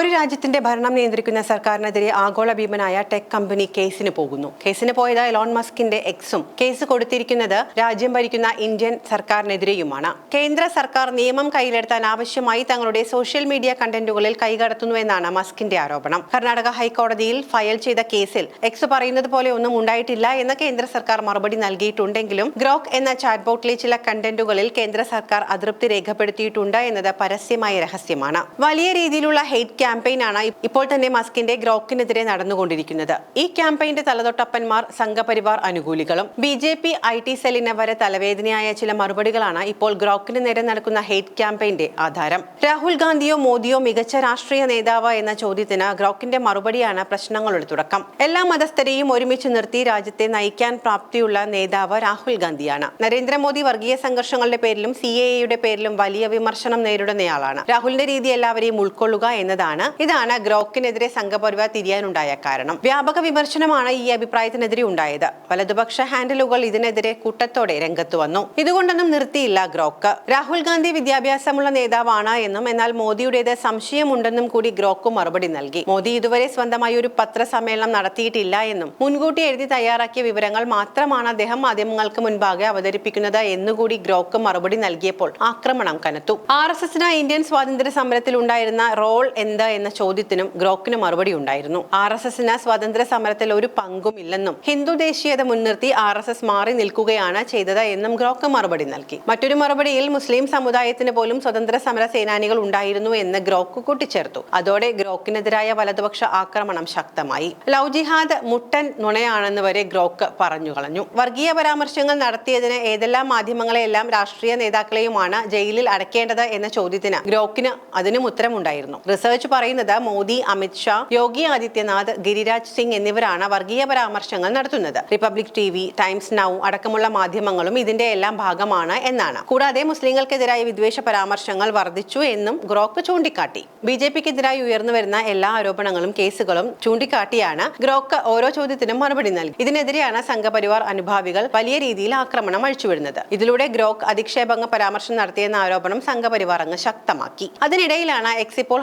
ഒരു രാജ്യത്തിന്റെ ഭരണം നിയന്ത്രിക്കുന്ന സർക്കാരിനെതിരെ ആഗോള ഭീമനായ ടെക് കമ്പനി കേസിന് പോകുന്നു. കേസിന് പോയത് എലോൺ മസ്കിന്റെ എക്സും കേസ് കൊടുത്തിരിക്കുന്നത് രാജ്യം ഭരിക്കുന്ന ഇന്ത്യൻ സർക്കാരിനെതിരെയുമാണ്. കേന്ദ്ര സർക്കാർ നിയമം കയ്യിലെടുത്താൻ ആവശ്യമായി തങ്ങളുടെ സോഷ്യൽ മീഡിയ കണ്ടന്റുകളിൽ കൈകടത്തുന്നുവെന്നാണ് മസ്കിന്റെ ആരോപണം. കർണാടക ഹൈക്കോടതിയിൽ ഫയൽ ചെയ്ത കേസിൽ എക്സ് പറയുന്നത് പോലെ ഒന്നും ഉണ്ടായിട്ടില്ല എന്ന് കേന്ദ്ര സർക്കാർ മറുപടി നൽകിയിട്ടുണ്ടെങ്കിലും ഗ്രോക്ക് എന്ന ചാറ്റ്ബോട്ടിലെ ചില കണ്ടന്റുകളിൽ കേന്ദ്ര സർക്കാർ അതൃപ്തി രേഖപ്പെടുത്തിയിട്ടുണ്ട് എന്നത് പരസ്യമായ രഹസ്യമാണ്. വലിയ രീതിയിലുള്ള ഹെയ്റ്റ് ക്യാമ്പയിനാണ് ഇപ്പോൾ തന്നെ മസ്കിന്റെ ഗ്രോക്കിനെതിരെ നടന്നുകൊണ്ടിരിക്കുന്നത്. ഈ ക്യാമ്പയിന്റെ തലതൊട്ടപ്പന്മാർ സംഘപരിവാർ അനുകൂലികളും B J P I T സെല്ലിന് വരെ തലവേദനയായ ചില മറുപടികളാണ് ഇപ്പോൾ ഗ്രോക്കിന് നേരെ നടക്കുന്ന ഹെയ്റ്റ് ക്യാമ്പയിന്റെ ആധാരം. രാഹുൽ ഗാന്ധിയോ മോദിയോ മികച്ച രാഷ്ട്രീയ നേതാവ് എന്ന ചോദ്യത്തിന് ഗ്രോക്കിന്റെ മറുപടിയാണ് പ്രശ്നങ്ങളുടെ തുടക്കം. എല്ലാ മതസ്ഥരെയും ഒരുമിച്ച് നിർത്തി രാജ്യത്തെ നയിക്കാൻ പ്രാപ്തിയുള്ള നേതാവ് രാഹുൽ ഗാന്ധിയാണ്. നരേന്ദ്രമോദി വർഗീയ സംഘർഷങ്ങളുടെ പേരിലും സി എ യുടെ പേരിലും വലിയ വിമർശനം നേരിടുന്നയാളാണ്. രാഹുലിന്റെ രീതി എല്ലാവരെയും ഉൾക്കൊള്ളുക എന്നതാണ് ഇതാണ് ഗ്രോക്കിനെതിരെ സംഘപരിവാർ തിരിയാനുണ്ടായ കാരണം. വ്യാപക വിമർശനമാണ് ഈ അഭിപ്രായത്തിനെതിരെ ഉണ്ടായത്. വലതുപക്ഷ ഹാൻഡിലുകൾ ഇതിനെതിരെ കൂട്ടത്തോടെ രംഗത്ത് വന്നു. ഇതുകൊണ്ടൊന്നും നിർത്തിയില്ല ഗ്രോക്ക്. രാഹുൽ ഗാന്ധി വിദ്യാഭ്യാസമുള്ള നേതാവാണ് എന്നും എന്നാൽ മോദിയുടേത് സംശയമുണ്ടെന്നും കൂടി ഗ്രോക്ക് മറുപടി നൽകി. മോദി ഇതുവരെ സ്വന്തമായി ഒരു പത്രസമ്മേളനം നടത്തിയിട്ടില്ല എന്നും മുൻകൂട്ടി എഴുതി തയ്യാറാക്കിയ വിവരങ്ങൾ മാത്രമാണ് അദ്ദേഹം മാധ്യമങ്ങൾക്ക് മുൻപാകെ അവതരിപ്പിക്കുന്നത് എന്നുകൂടി ഗ്രോക്ക് മറുപടി നൽകിയപ്പോൾ ആക്രമണം കനത്തു. ആർ എസ് എസിന് ഇന്ത്യൻ സ്വാതന്ത്ര്യ സമരത്തിൽ ഉണ്ടായിരുന്ന റോൾ എന്ത് എന്ന ചോദ്യത്തിനും ഗ്രോക്കിന് മറുപടി ഉണ്ടായിരുന്നു. ആർ എസ് എസിന് സ്വാതന്ത്ര്യ സമരത്തിൽ ഒരു പങ്കുമില്ലെന്നും ഹിന്ദു ദേശീയത മുൻനിർത്തി ആർ എസ് എസ് മാറി നിൽക്കുകയാണ് ചെയ്തത് എന്നും ഗ്രോക്ക് മറുപടി നൽകി. മറ്റൊരു മറുപടിയിൽ മുസ്ലിം സമുദായത്തിന് പോലും സ്വതന്ത്ര സമര സേനാനികൾ ഉണ്ടായിരുന്നു എന്ന് ഗ്രോക്ക് കൂട്ടിച്ചേർത്തു. അതോടെ ഗ്രോക്കിനെതിരായ വലതുപക്ഷ ആക്രമണം ശക്തമായി. ലവ് ജിഹാദ് മുട്ടൻ നുണയാണെന്ന് വരെ ഗ്രോക്ക് പറഞ്ഞു കളഞ്ഞു വർഗീയ പരാമർശങ്ങൾ നടത്തിയതിന് ഏതെല്ലാം മാധ്യമങ്ങളെയെല്ലാം രാഷ്ട്രീയ നേതാക്കളെയുമാണ് ജയിലിൽ അടക്കേണ്ടത് എന്ന ചോദ്യത്തിന് ഗ്രോക്കിന് അതിനും ഉത്തരമുണ്ടായിരുന്നു. റിസർച്ച് പറയുന്നത് മോദി അമിത്ഷാ യോഗി ആദിത്യനാഥ് ഗിരിരാജ് സിംഗ് എന്നിവരാണ് വർഗീയ പരാമർശങ്ങൾ നടത്തുന്നത്. Republic T V Times Now അടക്കമുള്ള മാധ്യമങ്ങളും ഇതിന്റെ എല്ലാം ഭാഗമാണ് എന്നാണ്. കൂടാതെ മുസ്ലിങ്ങൾക്കെതിരായ വിദ്വേഷ പരാമർശങ്ങൾ വർദ്ധിച്ചു എന്നും ഗ്രോക്ക് ചൂണ്ടിക്കാട്ടി. ബി ജെ പിക്കെതിരായി ഉയർന്നു വരുന്ന എല്ലാ ആരോപണങ്ങളും കേസുകളും ചൂണ്ടിക്കാട്ടിയാണ് ഗ്രോക്ക് ഓരോ ചോദ്യത്തിനും മറുപടി നൽകി. ഇതിനെതിരെയാണ് സംഘപരിവാർ അനുഭാവികൾ വലിയ രീതിയിൽ ആക്രമണം അഴിച്ചുവിടുന്നത്. ഇതിലൂടെ ഗ്രോക്ക് അധിക്ഷേപങ്ങ പരാമർശം നടത്തിയെന്ന ആരോപണം സംഘപരിവാർ അങ്ങ് ശക്തമാക്കി. അതിനിടയിലാണ് എക്സ് ഇപ്പോൾ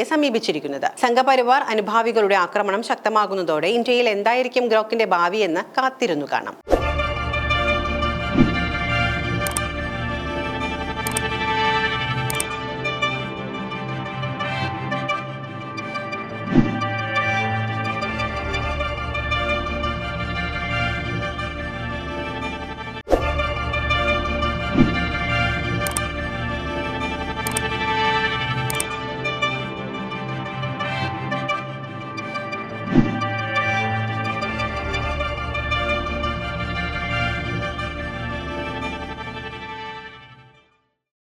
ഹൈക്കോടതിയെ സമീപിച്ചിരിക്കുന്നത്. സംഘപരിവാർ അനുഭാവികളുടെ ആക്രമണം ശക്തമാകുന്നതോടെ ഇന്ത്യയിൽ എന്തായിരിക്കും ഗ്രോക്കിന്റെ ഭാവിയെന്ന് കാത്തിരുന്നു കാണാം.